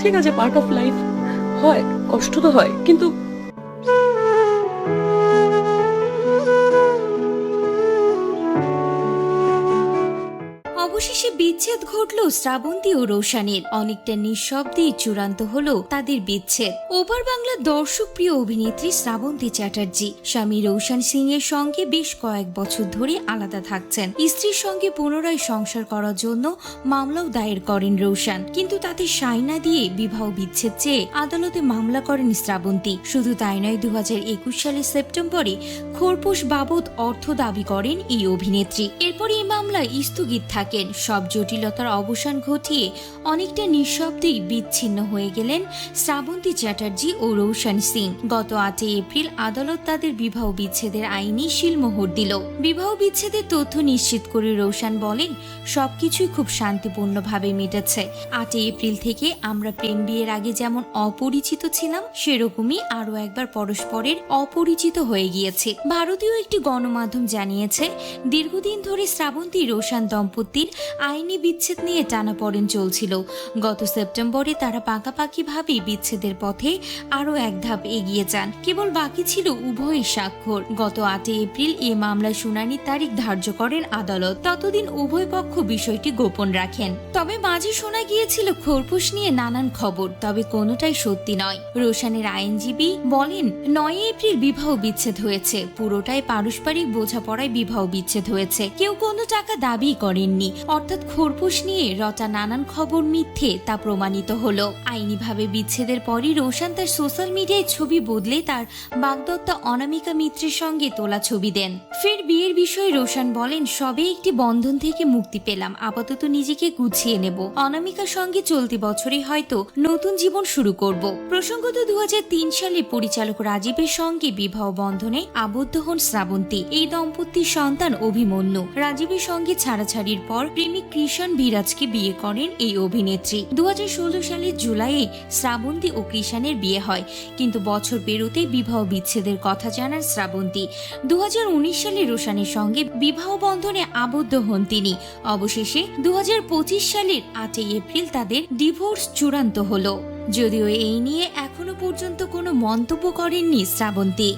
ঠিক আছে part of life হয় কষ্ট তো হয় কিন্তু অবশেষে বিচ্ছেদ ঘটল শ্রাবন্তী ও রোশানের। অনেকটা নিঃশব্দেই চূড়ান্ত হলো তাদের বিচ্ছেদ। ওপার বাংলার দর্শক প্রিয় অভিনেত্রী শ্রাবন্তী চ্যাটার্জি, স্বামী রোশান সিং এর সঙ্গে বেশ কয়েক বছর ধরে আলাদা থাকছেন। স্ত্রীর সঙ্গে পুনরায় সংসার করার জন্য মামলাও দায়ের করেন রোশান। কিন্তু তাতে সাইনা দিয়ে বিবাহ বিচ্ছেদ চেয়ে আদালতে মামলা করেন শ্রাবন্তী। শুধু তাই নয় দু হাজার একুশ সালের সেপ্টেম্বরে খোরপোশ বাবদ অর্থ দাবি করেন এই অভিনেত্রী। এরপর এই মামলা স্থগিত থাকেন। সব জটিলতার অবসান ঘটিয়ে অনেকটা নিঃশব্দেই বিচ্ছিন্ন হয়ে গেলেন শ্রাবন্তী চ্যাটার্জি ও রৌশন সিং। গত আটই এপ্রিল আদালত তাদের বিবাহ বিচ্ছেদের আইনি শিলমোহর দিল। বিবাহ বিচ্ছেদের তথ্য নিশ্চিত করে রৌশন বলেন, সবকিছুই খুব শান্তিপূর্ণভাবে মিটেছে। আটই এপ্রিল থেকে আমরা প্রেম বিয়ের আগে যেমন অপরিচিত ছিলাম, সেরকমই আরও একবার পরস্পরের অপরিচিত হয়ে গিয়েছে। ভারতীয় একটি গণমাধ্যম জানিয়েছে, দীর্ঘদিন ধরে শ্রাবন্তী রোশান দম্পতির আইনি বিচ্ছেদ নিয়ে টানাপড়েন চলছিল। গত সেপ্টেম্বরে তারা পাকাপাকিভাবে বিচ্ছেদের পথে আরও এক ধাপ এগিয়ে যান। কেবল বাকি ছিল উভয়ের স্বাক্ষর। গত আটই এপ্রিল এ মামলার শুনানির তারিখ ধার্য করেন আদালত। ততদিন উভয় পক্ষ বিষয়টি গোপন রাখেন। তবে মাঝে শোনা গিয়েছিল খোরপোশ নিয়ে নানান খবর, তবে কোনোটাই সত্যি নয়। রোশানের আইনজীবী বলেন নয় এপ্রিল বিবাহ বিচ্ছেদ হয়েছে। পুরোটাই পারস্পরিক বোঝাপড়ায় বিবাহ বিচ্ছেদ হয়েছে। কেউ কোনো টাকা দাবি করেননি। অর্থাৎ খোরপোশ নিয়ে রটা নানান খবর মিথ্যে তা প্রমাণিত হলো। আইনিভাবে বিচ্ছেদের পরই রোশান তার সোশ্যাল মিডিয়ায় ছবি বদলে তার বাগদত্তা অনামিকা মিত্রের সঙ্গে তোলা ছবি দেন। ফের বিয়ের বিষয়ে রোশান বলেন, সবে একটি বন্ধন থেকে মুক্তি পেলাম, আপাতত নিজেকে গুছিয়ে নেব। অনামিকার সঙ্গে চলতি বছরই হয়তো নতুন জীবন শুরু করব। প্রসঙ্গত দু হাজার তিন সালে পরিচালক রাজীবের সঙ্গে বিবাহ বন্ধনে আবদ্ধ হন শ্রাবন্তী। এই দম্পতির সন্তান অভিমন্যু। রাজীবের সঙ্গে ছাড়াছাড়ির পর প্রেমিক কৃষণ বিরাজকে বিয়ে করেন এই অভিনেত্রী। দু হাজার ষোলো সালের জুলাইয়ে শ্রাবন্তী ও কৃষাণের বিয়ে হয়, কিন্তু বছর পেরোতে বিবাহ বিচ্ছেদের কথা জানান শ্রাবন্তী। দুহাজার উনিশ সালে রোশানের সঙ্গে বিবাহ বন্ধনে আবদ্ধ হন তিনি। অবশেষে দু হাজার পঁচিশ সালের আটই এপ্রিল তাদের ডিভোর্স চূড়ান্ত হলো। যদিও এই নিয়ে এখনও পর্যন্ত কোনো মন্তব্য করেননি শ্রাবন্তী।